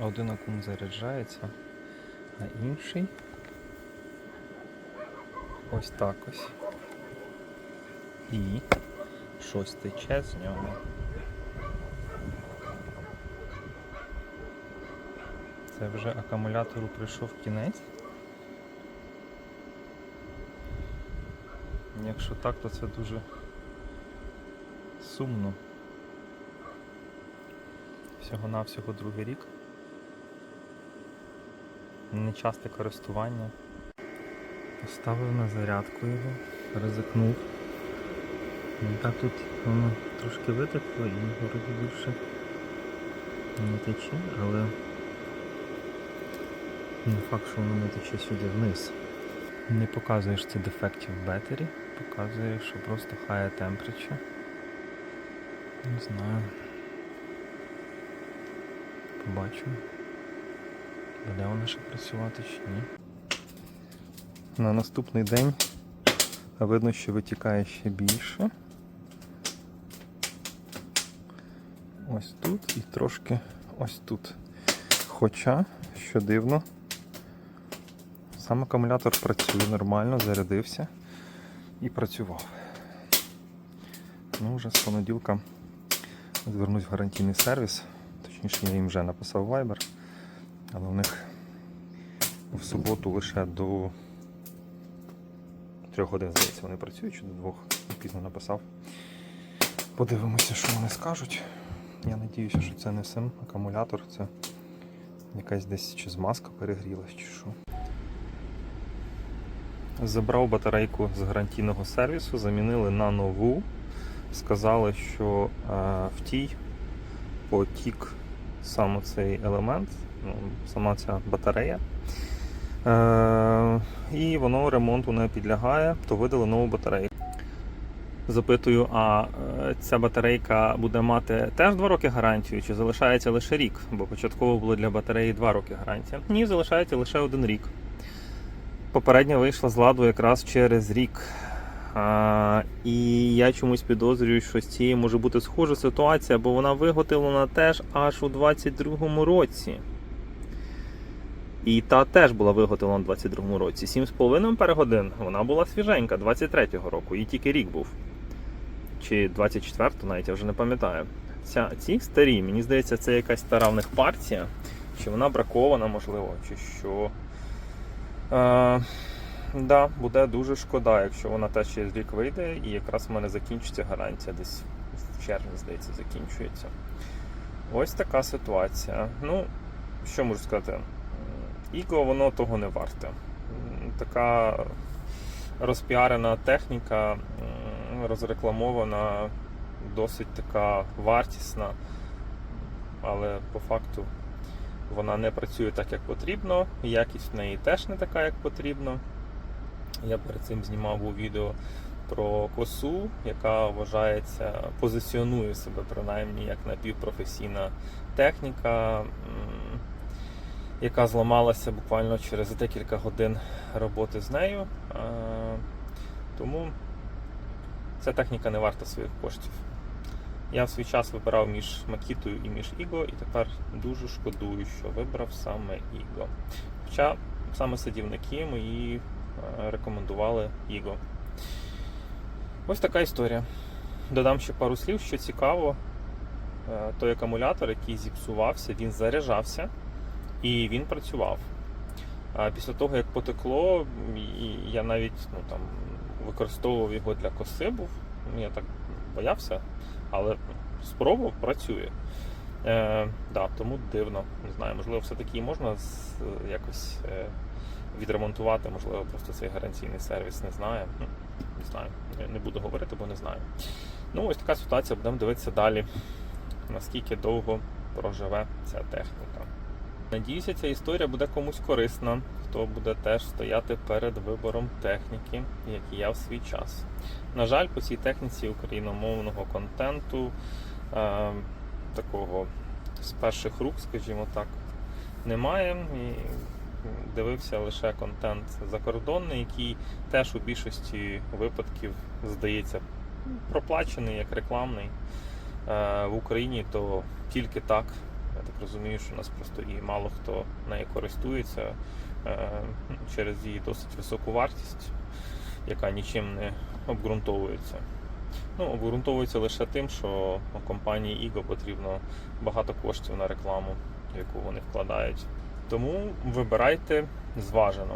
один акум заряджається, а інший ось так ось. І щось тече з нього. Це вже акумулятору прийшов кінець. Якщо так, то це дуже сумно. Всього-навсього другий рік. Нечасте користування. Поставив на зарядку його, ризикнув. Ну, Так тут воно трошки витекло і вроді більше не тече, але не факт, що воно не тече сюди вниз. Не показує, що це дефектів бетері, показує, що просто high temperature. Не знаю. Побачимо. Буде вона ще працювати чи ні. На наступний день видно, що витікає ще більше. Ось тут і трошки ось тут. Хоча, що дивно, сам акумулятор працює нормально, зарядився і працював. Ну, вже з понеділка звернусь в гарантійний сервіс. Точніше, я їм вже написав Viber, але у них в суботу лише до трьох годин, здається, вони працюють чи до двох. Пізно написав. Подивимося, що вони скажуть. Я сподіваюся, що це не сам акумулятор, це якась десь чи змазка перегрілась, чи що. Забрав батарейку з гарантійного сервісу, замінили на нову. Сказали, що е, в тій потік саме цей елемент, ну, сама ця батарея. Е, і воно ремонту не підлягає, то видали нову батарею. Запитую, а е, ця батарейка буде мати теж 2 роки гарантію, чи залишається лише рік? Бо початково було для батареї 2 роки гарантія. Ні, залишається лише один рік. Попередня вийшла з ладу якраз через рік. А, і я чомусь підозрюю, що з цією може бути схожа ситуація, бо вона виготовлена теж аж у 22-му році. І та теж була виготовлена у 22-му році. 7,5 перегодин вона була свіженька 23-го року, і тільки рік був. Чи 24-го навіть я вже не пам'ятаю. Ця, ці старі, мені здається, це якась стара в них партія, чи вона бракована, можливо, чи що. Е, да, буде дуже шкода, якщо вона теж через рік вийде, і якраз в мене закінчиться гарантія, десь в червні, здається, закінчується. Ось така ситуація. Ну, що можу сказати? Іго, воно того не варте. Така розпіарена техніка, розрекламована, досить така вартісна, але по факту вона не працює так, як потрібно. Якість в неї теж не така, як потрібно. Я перед цим знімав був відео про косу, яка вважається, позиціонує себе принаймні як напівпрофесійна техніка, яка зламалася буквально через декілька годин роботи з нею. Е, Тому ця техніка не варта своїх коштів. Я в свій час вибирав між Макітою і між Іго, і тепер дуже шкодую, що вибрав саме Іго. Хоча саме садівники мої е, рекомендували Іго. Ось така історія. Додам ще пару слів, що цікаво. Е, Той акумулятор, який зіпсувався, він заряджався і він працював. А після того, як потекло, я навіть ну, там, використовував його для коси, був. Ну, Я так боявся, але спробував, працює. Е, да, тому дивно. Не знаю, можливо, все-таки можна з, якось е, відремонтувати, можливо, просто цей гарантійний сервіс не знає. Ну, не знаю, не буду говорити, бо не знаю. Ну, ось така ситуація, будемо дивитися далі, наскільки довго проживе ця техніка. Надіюся, ця історія буде комусь корисна, хто буде теж стояти перед вибором техніки, як і я в свій час. На жаль, по цій техніці україномовного контенту, е, такого з перших рук, скажімо так, немає. І дивився лише контент закордонний, який теж у більшості випадків здається проплачений як рекламний. Е, в Україні то тільки так Я так розумію, що у нас просто і мало хто нею користується е, через її досить високу вартість, яка нічим не обґрунтовується. Ну, обґрунтовується лише тим, що компанії Іго потрібно багато коштів на рекламу, яку вони вкладають. Тому вибирайте зважено.